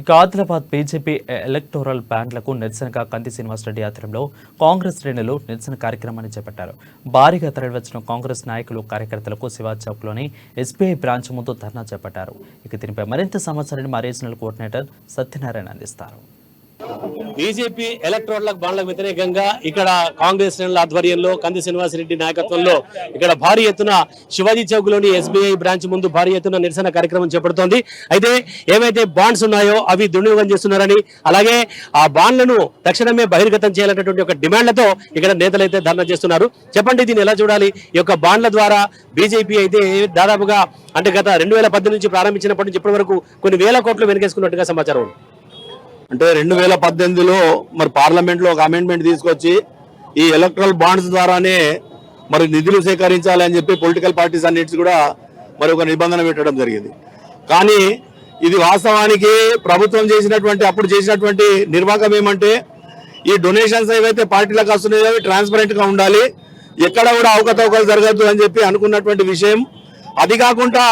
ఇక Adilabad BJP electoral బ్యాండ్లకు నిరసనగా కంది శ్రీనివాసరెడ్డి ఆధ్వర్యంలో కాంగ్రెస్ శ్రేణులు నిరసన కార్యక్రమాన్ని చేపట్టారు. భారీగా తరలివచ్చిన కాంగ్రెస్ నాయకులు కార్యకర్తలకు శివాజ్ చౌక్లోని ఎస్బీఐ బ్రాంచ్ ముందు ధర్నా చేపట్టారు. ఇక దీనిపై మరింత సమాచారాన్ని మా రీజనల్ కోఆర్డినేటర్ సత్యనారాయణ అందిస్తారు. బీజేపీ ఎలక్ట్రోన్లకు బాండ్లకు వ్యతిరేకంగా ఇక్కడ కాంగ్రెస్ శ్రేణుల ఆధ్వర్యంలో కంది శ్రీనివాసరెడ్డి నాయకత్వంలో ఇక్కడ భారీ ఎత్తున శివాజీ చౌక్లోని ఎస్బీఐ బ్రాంచ్ ముందు భారీ ఎత్తున నిరసన కార్యక్రమం చేపడుతోంది. అయితే ఏవైతే బాండ్స్ ఉన్నాయో అవి దుర్వినియోగం చేస్తున్నారని అలాగే ఆ బాండ్లను తక్షణమే బహిర్గతం చేయాలనేటువంటి ఒక డిమాండ్లతో ఇక్కడ నేతలు అయితే ధర్నా చేస్తున్నారు. చెప్పండి దీన్ని ఎలా చూడాలి? ఈ యొక్క బాండ్ల ద్వారా బీజేపీ అయితే దాదాపుగా అంటే గత రెండు వేల నుంచి ప్రారంభించినప్పటి నుంచి ఇప్పటి వరకు కొన్ని వేల కోట్లు వెనకేసుకున్నట్టుగా సమాచారం ఉంది. అంటే రెండు వేల పద్దెనిమిదిలో మరి పార్లమెంట్లో ఒక అమెండ్మెంట్ తీసుకొచ్చి ఈ ఎలక్ట్రల్ బాండ్స్ ద్వారానే మరి నిధులు సేకరించాలి అని చెప్పి పొలిటికల్ పార్టీస్ అన్నిటి కూడా మరి ఒక నిబంధన పెట్టడం జరిగింది. కానీ ఇది వాస్తవానికి ప్రభుత్వం చేసినటువంటి అప్పుడు చేసినటువంటి నిర్వాహకం ఏమంటే ఈ డొనేషన్స్ ఏవైతే పార్టీలకు వస్తున్నాయో అవి ట్రాన్స్పరెంట్గా ఉండాలి. ఎక్కడ కూడా అవకతవకలు జరగద్దు అని చెప్పి అనుకున్నటువంటి విషయం. అది కాకుండా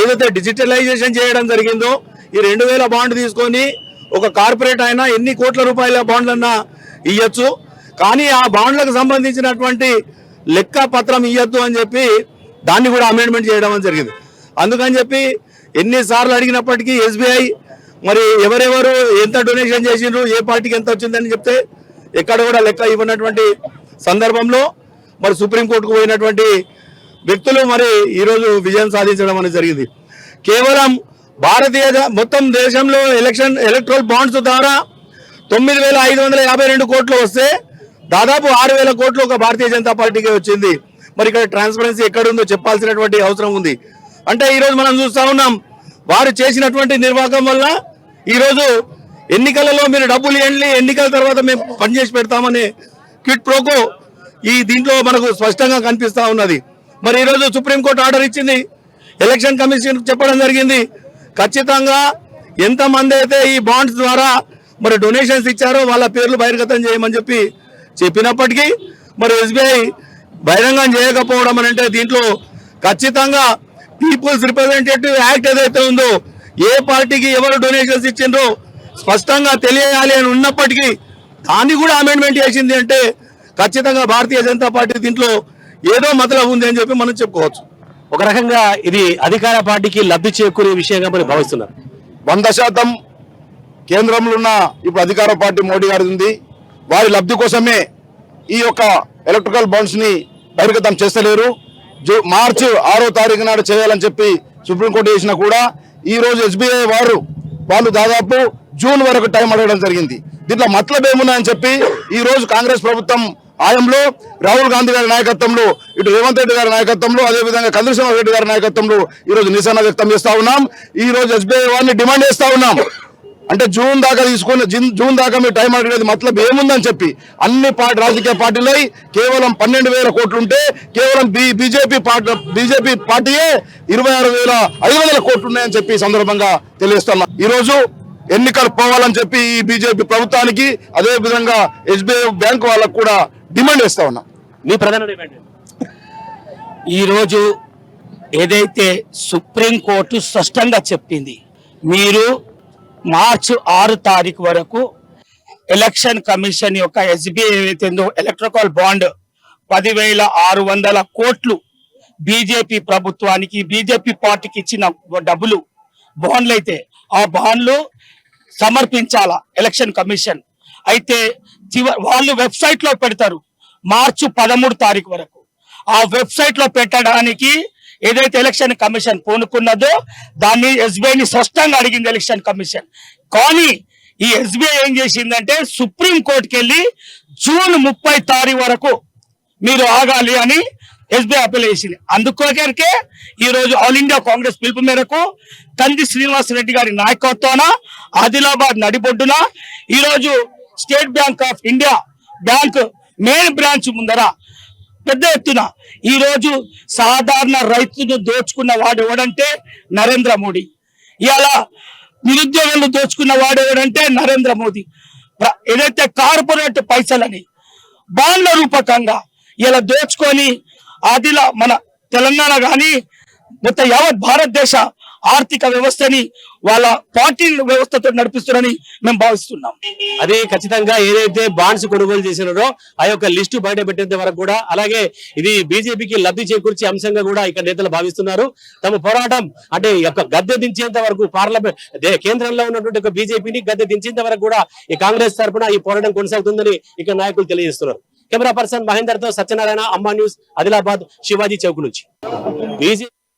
ఏదైతే డిజిటలైజేషన్ చేయడం జరిగిందో ఈ రెండు వేల బాండ్ తీసుకొని ఒక కార్పొరేట్ అయినా ఎన్ని కోట్ల రూపాయల బాండ్లన్నా ఇవ్వచ్చు కానీ ఆ బాండ్లకు సంబంధించినటువంటి లెక్క పత్రం ఇవ్వద్దు అని చెప్పి దాన్ని కూడా అమెండ్మెంట్ చేయడం అని జరిగింది. అందుకని చెప్పి ఎన్నిసార్లు అడిగినప్పటికీ ఎస్బీఐ మరి ఎవరెవరు ఎంత డొనేషన్ చేసిండ్రు ఏ పార్టీకి ఎంత వచ్చిందని చెప్తే ఎక్కడ కూడా లెక్క ఇవ్వనటువంటి సందర్భంలో మరి సుప్రీంకోర్టుకు పోయినటువంటి వ్యక్తులు మరి ఈరోజు విజయం సాధించడం అనేది జరిగింది. కేవలం భారతీయ మొత్తం దేశంలో ఎలక్షన్ ఎలక్ట్రల్ బాండ్స్ ద్వారా తొమ్మిది వేల ఐదు వందల యాభై రెండు కోట్లు వస్తే దాదాపు ఆరు వేల కోట్లు ఒక భారతీయ జనతా పార్టీకి వచ్చింది. మరి ఇక్కడ ట్రాన్స్పరెన్సీ ఎక్కడుందో చెప్పాల్సినటువంటి అవసరం ఉంది. అంటే ఈరోజు మనం చూస్తా ఉన్నాం వారు చేసినటువంటి నిర్వాహకం వల్ల ఈరోజు ఎన్నికలలో మీరు డబ్బులు ఇవ్వండి ఎన్నికల తర్వాత మేము పనిచేసి పెడతామని క్విట్ ప్రోకో ఈ దీంట్లో మనకు స్పష్టంగా కనిపిస్తా ఉన్నది. మరి ఈరోజు సుప్రీంకోర్టు ఆర్డర్ ఇచ్చింది ఎలక్షన్ కమిషన్ చెప్పడం జరిగింది. ఖచ్చితంగా ఎంతమంది అయితే ఈ బాండ్స్ ద్వారా మరి డొనేషన్స్ ఇచ్చారో వాళ్ళ పేర్లు బహిర్గతం చేయమని చెప్పి చెప్పినప్పటికీ మరి ఎస్బీఐ బహిరంగం చేయకపోవడం అని అంటే దీంట్లో ఖచ్చితంగా పీపుల్స్ రిప్రజెంటేటివ్ యాక్ట్ ఏదైతే ఉందో ఏ పార్టీకి ఎవరు డొనేషన్స్ ఇచ్చిండ్రో స్పష్టంగా తెలియాలి అని ఉన్నప్పటికీ దాన్ని కూడా అమెండ్మెంట్ చేసింది అంటే ఖచ్చితంగా భారతీయ జనతా పార్టీ దీంట్లో ఏదో మతలబు ఉంది అని చెప్పి మనం చెప్పుకోవచ్చు. ఒక రకంగా ఇది అధికార పార్టీకి లబ్ధి చేకూరే విషయంగా మరి భావిస్తున్నారు. వంద శాతం కేంద్రంలో ఉన్న ఇప్పుడు అధికార పార్టీ మోడీ గారి ఉంది వారి లబ్ధి కోసమే ఈ యొక్క ఎలక్ట్రికల్ బాండ్స్ని బహిర్గతం చేస్తలేరు. మార్చి ఆరో తారీఖు నాడు చేయాలని చెప్పి సుప్రీంకోర్టు చేసినా కూడా ఈ రోజు ఎస్బీఐ వారు వాళ్ళు దాదాపు జూన్ వరకు టైం అడగడం జరిగింది. దీంట్లో మతలబ్ ఏమున్నాయని చెప్పి ఈ రోజు కాంగ్రెస్ ప్రభుత్వం ఆయంలో రాహుల్ గాంధీ గారి నాయకత్వంలో ఇటు రేవంత్ రెడ్డి గారి నాయకత్వంలో అదేవిధంగా చంద్రశేఖర రెడ్డి గారి నాయకత్వంలో ఈ రోజు నిరసన వ్యక్తం చేస్తా ఉన్నాం. ఈ రోజు ఎస్బీఐ వారిని డిమాండ్ చేస్తా ఉన్నాం. అంటే జూన్ దాకా తీసుకుని జూన్- జూన్ దాకా మీరు టైం అడిగేది మతలబ్ ఏముందని చెప్పి అన్ని పార్టీ రాజకీయ పార్టీలై కేవలం పన్నెండు వేల కోట్లు ఉంటే కేవలం బి- బీజేపీ పార్టీ బీజేపీ పార్టీయే ఇరవై ఆరు వేల ఐదు వందల కోట్లు ఉన్నాయని చెప్పి సందర్భంగా తెలియజేస్తున్నా ఈరోజు ఎన్నికలు పోవాలని చెప్పి ఈ బీజేపీ ప్రభుత్వానికి అదే విధంగా ఎస్బీఐ బ్యాంక్ వాళ్ళకు కూడా డిమాండ్ చేస్తా ఉన్నాం మీ ప్రధాన డిమాండ్? ఈరోజు ఏదైతే సుప్రీంకోర్టు స్పష్టంగా చెప్పింది మీరు మార్చి ఆరు తారీఖు వరకు ఎలక్షన్ కమిషన్ యొక్క ఎస్బీఐ ఏదైతుందో ఎలక్ట్రికల్ బాండ్ పదివేల ఆరు వందల కోట్లు బీజేపీ ప్రభుత్వానికి బీజేపీ పార్టీకి ఇచ్చిన డబ్బులు బాండ్లు అయితే ఆ బాండ్లు సమర్పించాలా ఎలక్షన్ కమిషన్ అయితే చివరి వాళ్ళు వెబ్సైట్లో పెడతారు. మార్చి పదమూడు తారీఖు వరకు. ఆ వెబ్సైట్లో పెట్టడానికి ఏదైతే ఎలక్షన్ కమిషన్ పూనుకున్నదో దాన్ని ఎస్బీఐని స్పష్టంగా అడిగింది ఎలక్షన్ కమిషన్. కానీ ఈ ఎస్బీఐ ఏం చేసిందంటే సుప్రీం కోర్టుకి వెళ్ళి జూన్ ముప్పై తారీఖు వరకు మీరు ఆగాలి అని ఎస్బీఐ అప్పీల్ చేసింది. అందుకోసరికే ఈరోజు ఆల్ ఇండియా కాంగ్రెస్ పిలుపు మేరకు కంది శ్రీనివాస్ రెడ్డి గారి నాయకత్వాన ఆదిలాబాద్ నడిబొడ్డున ఈరోజు state bank of India bank main branch ముందర పెద్ద ఎత్తున ఈ రోజు సాధారణ రైతును దోచుకున్న వాడు ఎవడంటే నరేంద్ర మోడీ. ఇలా నిరుద్యోగులను దోచుకున్న వాడు ఎవడంటే నరేంద్ర మోదీ ఏదైతే కార్పొరేట్ పైసలని బాండ్ల రూపకంగా ఇలా దోచుకొని ఆదిలా మన తెలంగాణ కానీ మొత్తం యావత్ భారతదేశ ఆర్థిక వ్యవస్థని వాళ్ళ పార్టీ వ్యవస్థతో నడిపిస్తున్నారని మేము భావిస్తున్నాం. అదే ఖచ్చితంగా ఏదైతే బాండ్స్ కొనుగోలు చేసినారో ఆ యొక్క లిస్టు బయట పెట్టేంత వరకు కూడా అలాగే ఇది బీజేపీకి లబ్ధి చేకూర్చే అంశంగా కూడా ఇక్కడ నేతలు భావిస్తున్నారు. తమ పోరాటం అంటే యొక్క గద్దె దించేంత వరకు పార్లమెంట్ కేంద్రంలో ఉన్నటువంటి ఒక బీజేపీని గద్దె దించేంత వరకు కూడా ఈ కాంగ్రెస్ తరపున ఈ పోరాటం కొనసాగుతుందని ఇక్కడ నాయకులు తెలియజేస్తున్నారు. కెమెరా పర్సన్ మహేందర్తో సత్యనారాయణ అమ్మా న్యూస్ ఆదిలాబాద్ శివాజీ చౌక్ నుంచి. బీజేపీ